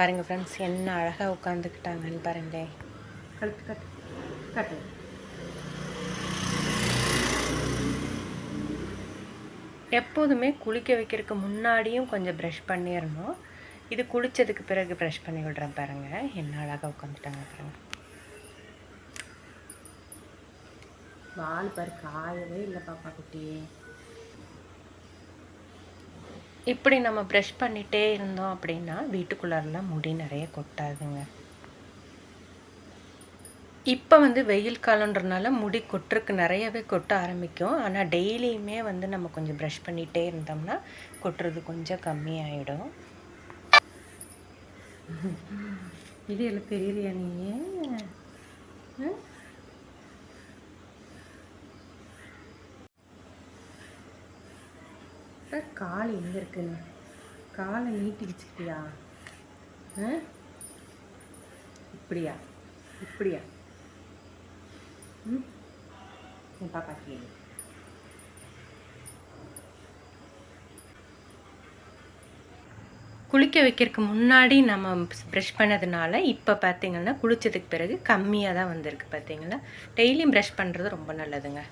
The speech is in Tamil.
பாருங்கள் ஃப்ரெண்ட்ஸ் என்ன அழகாக உட்காந்துக்கிட்டாங்கன்னு பாருங்களேன் கழுத்து கட்டு கட்டு. எப்போதுமே குளிக்க வைக்கிறதுக்கு முன்னாடியும் கொஞ்சம் ப்ரஷ் பண்ணிடணும். இது குளித்ததுக்கு பிறகு ப்ரஷ் பண்ணி விடுறேன் பாருங்கள் என்ன அழகாக உட்காந்துட்டாங்க பாருங்க. வால் பாரு காயவே இல்லை பாப்பா குட்டியே இப்படி நம்ம ப்ரெஷ் பண்ணிகிட்டே இருந்தோம் அப்படின்னா வீட்டுக்குள்ளாரெலாம் முடி நிறைய கொட்டாதுங்க. இப்போ வந்து வெயில் காலன்றனால முடி கொட்டுறக்கு நிறையவே கொட்ட ஆரம்பிக்கும். ஆனால் டெய்லியுமே வந்து நம்ம கொஞ்சம் ப்ரஷ் பண்ணிகிட்டே இருந்தோம்னா கொட்டுறது கொஞ்சம் கம்மியாயிடும். இது எல்லாம் தெரியலையா. நீ பாரு, கால் எங்கே இருக்குன்னு காலை நீட்டி வச்சுக்கிட்டியா? இப்படியா? இப்படியா? ம்? என் பாப்பா கேளு குளிக்க வைக்கிறதுக்கு முன்னாடி நம்ம ப்ரெஷ் பண்ணதுனால இப்போ பார்த்தீங்கன்னா குளித்ததுக்கு பிறகு கம்மியாக தான் வந்திருக்கு பார்த்தீங்களா டெய்லியும் ப்ரெஷ் பண்ணுறது ரொம்ப நல்லதுங்க.